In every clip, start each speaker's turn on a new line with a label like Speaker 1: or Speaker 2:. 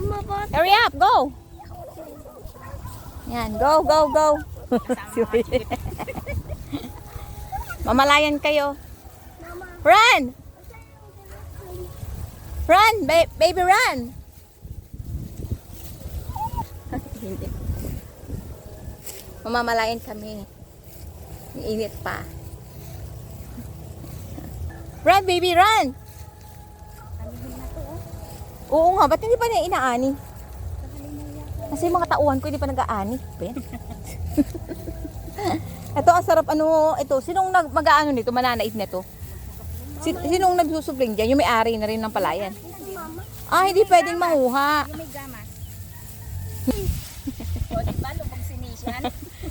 Speaker 1: Hurry up, go! Yan, go, go, go. Mamalayan kayo.
Speaker 2: Mama,
Speaker 1: Run! Run, ba- baby, run! Mamamalayan kami. Ang Init pa. Run, baby, run!
Speaker 2: alihin na to, oh.
Speaker 1: Oo nga, ba't hindi pa niya inaani? Kasi yung mga tauhan ko hindi pa nag-aani. Ben. ito ang sarap ano, ito. Sinong nag mag-aano nito, mananait nito? Si, sinong nagsusubling diyan? Yung may-ari na rin ng palayan. Ah, hindi pwedeng manguha.
Speaker 2: Yung may gamas. o, di ba? Lubog si Nishan.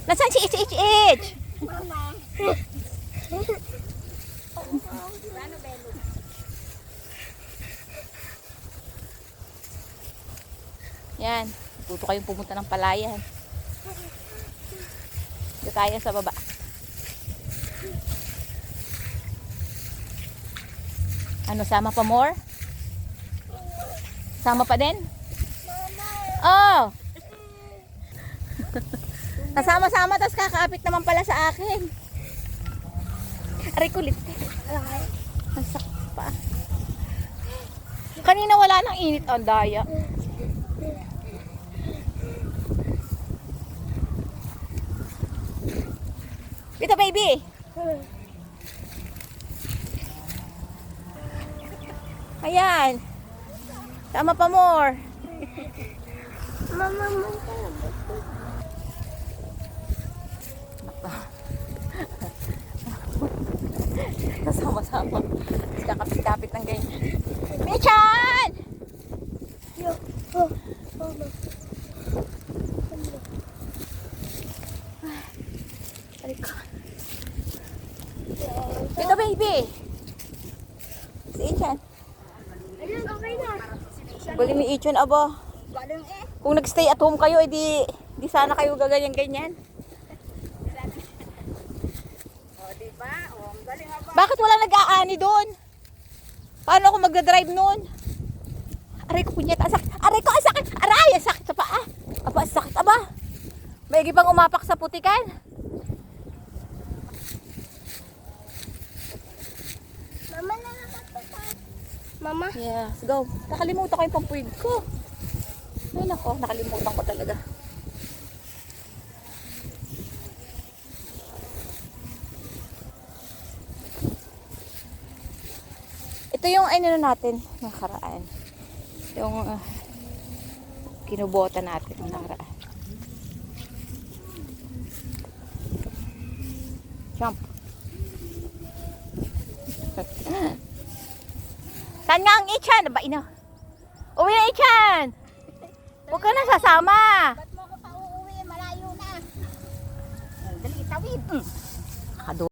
Speaker 1: Nasaan si Ich?
Speaker 2: Mama. Ano, Belo?
Speaker 1: Yan. Tuto kayong pumunta ng palayan. Hindi kaya sa baba. Ano, sama pa more? Sama pa din? Oh! Kasama-sama, tapos kakaapit naman pala sa akin. Aray kulit. Ang sakit pa. Kanina wala nang init ang daya. Dito, baby. Ayan. Tama pa more.
Speaker 2: Mama, mama.
Speaker 1: Kasama-sama. Kakapit-kapit ng ganyan. Michan!
Speaker 2: Yo. Oh, mama.
Speaker 1: Halika. Dito, baby. Si Ichan.
Speaker 2: Ayun, okay na.
Speaker 1: Bali ni Ichan.
Speaker 2: Galing eh.
Speaker 1: Kung nagstay at home kayo, edi di sana kayo gaganyan-ganyan.
Speaker 2: O, di ba? O, ang galing aba.
Speaker 1: Bakit wala nag-aani doon? Paano ako magdadrive noon? Aray ko, punyet. Ang sakit. Aray ko, ang sakit. Aray, ang sakit sa paa. Aba, ang sakit. Aba. May pang umapak sa putikan.
Speaker 2: Mama, nakakatakas. Mama?
Speaker 1: Yes, go. Nakalimutan ko yung pampuwid ko. Ay nako, nakalimutan ko talaga. Ito yung ano natin, nakaraan. Yung ah, kinubota natin nakaraan. Jump. Saan nga ang ichan? Ba, ina? Uwi na ichan! Huwag ka na sasama!
Speaker 2: Ba't mo ako pa uuwi? Malayo na. Dali, tawid.
Speaker 1: Nakado